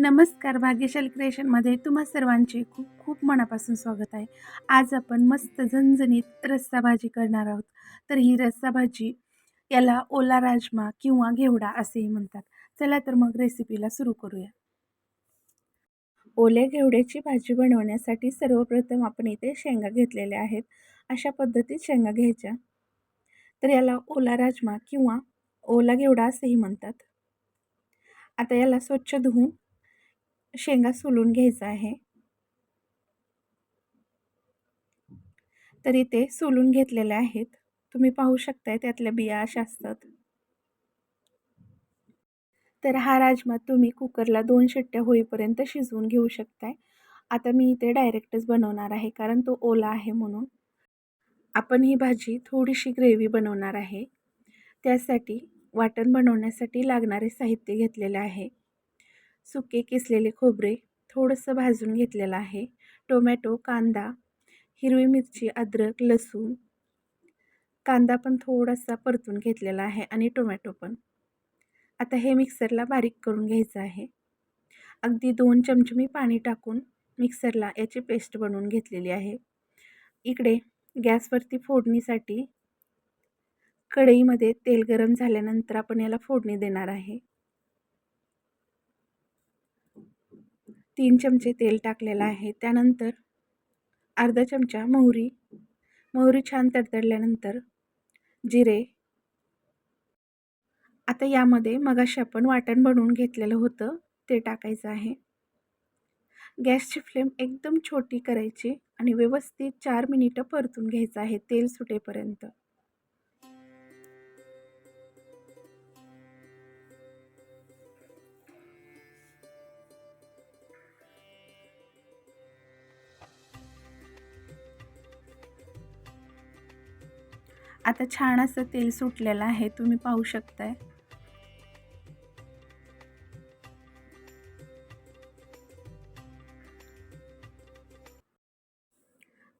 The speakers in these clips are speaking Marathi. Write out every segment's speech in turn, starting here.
नमस्कार भाग्यशाली क्रिएशनमध्ये तुम्हा सर्वांचे खूप खूप मनापासून स्वागत आहे. आज आपण मस्त झणझणीत रस्सा भाजी करणार आहोत. तर ही रस्सा भाजी याला ओला राजमा किंवा घेवडा असेही म्हणतात. चला तर मग रेसिपीला सुरू करूया. ओल्या घेवड्याची भाजी बनवण्यासाठी सर्वप्रथम आपण इथे शेंगा घेतलेल्या आहेत. अशा पद्धतीत शेंगा घ्यायच्या. तर याला ओला राजमा किंवा ओला घेवडा असेही म्हणतात. आता याला स्वच्छ धुवून शेंगा सोलून घ्यायचा आहे. तर इथे सोलून घेतलेल्या आहेत. तुम्ही पाहू शकताय त्यातल्या बिया अशा असतात. तर हा राजमा तुम्ही कुकरला दोन शिट्ट्या होईपर्यंत शिजवून घेऊ शकताय. आता मी इथे डायरेक्टच बनवणार आहे कारण तो ओला आहे म्हणून. आपण ही भाजी थोडीशी ग्रेव्ही बनवणार आहे. त्यासाठी वाटण बनवण्यासाठी लागणारे साहित्य घेतलेले आहे. सुके किसलेले खोबरे थोडंसं भाजून घेतलेलं आहे. टोमॅटो कांदा हिरवी मिरची अद्रक लसूण. कांदा पण थोडासा परतून घेतलेला आहे आणि टोमॅटो पण. आता हे मिक्सरला बारीक करून घ्यायचं आहे. अगदी दोन चमचे मी पाणी टाकून मिक्सरला याची पेस्ट बनवून घेतलेली आहे. इकडे गॅसवरती फोडणीसाठी कढईमध्ये तेल गरम झाल्यानंतर आपण याला फोडणी देणार आहे. तीन चमचे तेल टाकलेलं आहे. त्यानंतर अर्धा चमचा मोहरी. मोहरी छान तडतडल्यानंतर जिरे. आता यामध्ये मगाशी आपण वाटण बनवून घेतलेलं होतं ते टाकायचं आहे. गॅसची फ्लेम एकदम छोटी करायची आणि व्यवस्थित चार मिनिटं परतून घ्यायचं आहे तेल सुटेपर्यंत. आता छान असं तेल सुटलेलं आहे तुम्ही पाहू शकताय.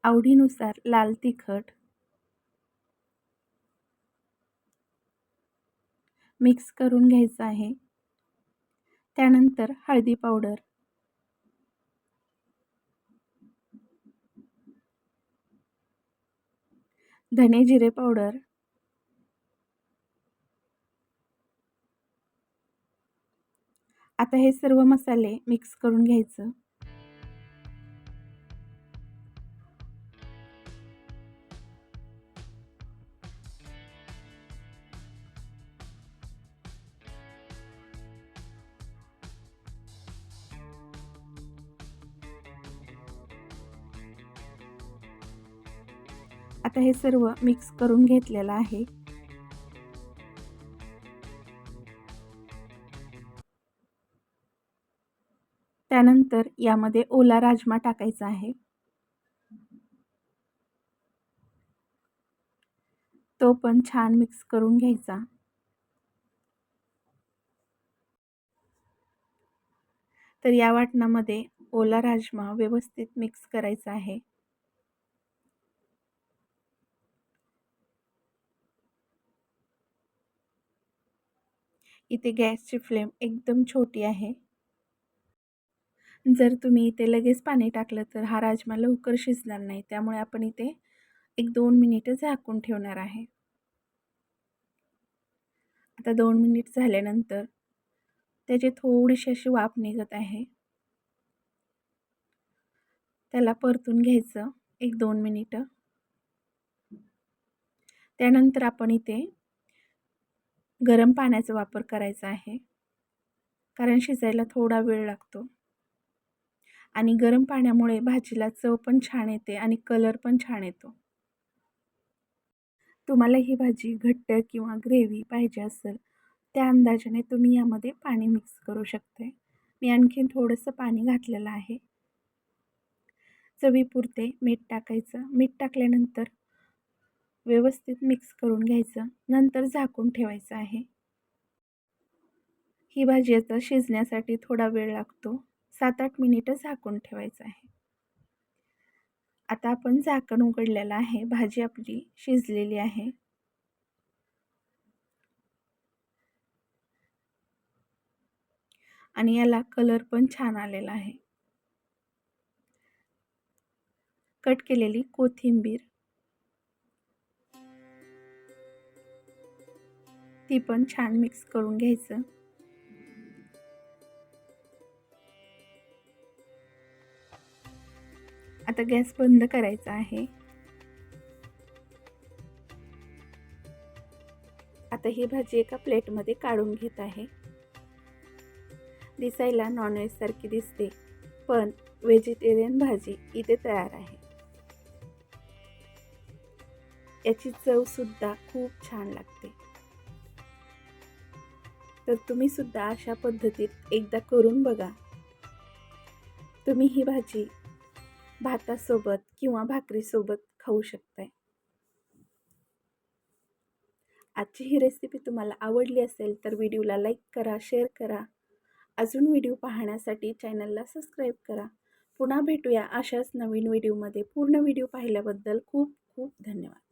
आवडीनुसार लाल तिखट. मिक्स करून घ्यायचं आहे. त्यानंतर हळदी पावडर. धने जिरे पावडर आता हे सर्व मसाले मिक्स करून घ्यायचं. आता हे सर्व मिक्स करून घेतलेलं आहे. त्यानंतर यामध्ये ओला राजमा टाकायचा आहे. तो पण छान मिक्स करून घ्यायचा. तर या वाटणामध्ये ओला राजमा व्यवस्थित मिक्स करायचा आहे. इथे गॅसची फ्लेम एकदम छोटी आहे. जर तुम्ही इथे लगेच पाणी टाकलं तर हा राजमा लवकर शिजणार नाही त्यामुळे आपण इथे एक दोन मिनिटं झाकून ठेवणार आहे. आता दोन मिनिट झाल्यानंतर त्याची थोडीशी अशी वाफ निघत आहे. त्याला परतून घ्यायचं एक दोन मिनिटं. त्यानंतर आपण इथे गरम पाण्याचा वापर करायचा आहे. कारण शिजायला थोडा वेळ लागतो. आणि गरम पाण्यामुळे भाजीला चव पण छान येते आणि कलर पण छान येतो. तुम्हाला ही भाजी घट्ट किंवा ग्रेव्ही पाहिजे असेल त्या अंदाजाने तुम्ही यामध्ये पाणी मिक्स करू शकते. मी आणखीन थोडंसं पाणी घातलेलं आहे. चवीपुरते मीठ टाकायचं. मीठ टाकल्यानंतर व्यवस्थित मिक्स करून घ्यायचं. नंतर झाकून ठेवायचं आहे. ही भाजी आता शिजण्यासाठी थोडा वेळ लागतो. सात आठ मिनिटं झाकून ठेवायचं आहे. आता आपण झाकण उघडलेलं आहे. भाजी आपली शिजलेली आहे. आणि याला कलर पण छान आलेला आहे. कट केलेली कोथिंबीर. ती पण छान मिक्स करून घ्यायचं. आता गॅस बंद करायचा आहे. आता ही भाजी एका प्लेटमध्ये काढून घेत आहे. दिसायला नॉनव्हेज सारखी दिसते पण व्हेजिटेरियन भाजी इथे तयार आहे. याची चव सुद्धा खूप छान लागते. तर तुम्ही सुद्धा अशा पद्धतीत एकदा करून बघा. तुम्ही ही भाजी भातासोबत किंवा भाकरीसोबत खाऊ शकताय. आजची ही रेसिपी तुम्हाला आवडली असेल तर व्हिडिओला लाईक करा शेअर करा. अजून व्हिडिओ पाहण्यासाठी चॅनलला सबस्क्राईब करा. पुन्हा भेटूया अशाच नवीन व्हिडिओमध्ये पूर्ण व्हिडिओ पाहिल्याबद्दल खूप खूप धन्यवाद.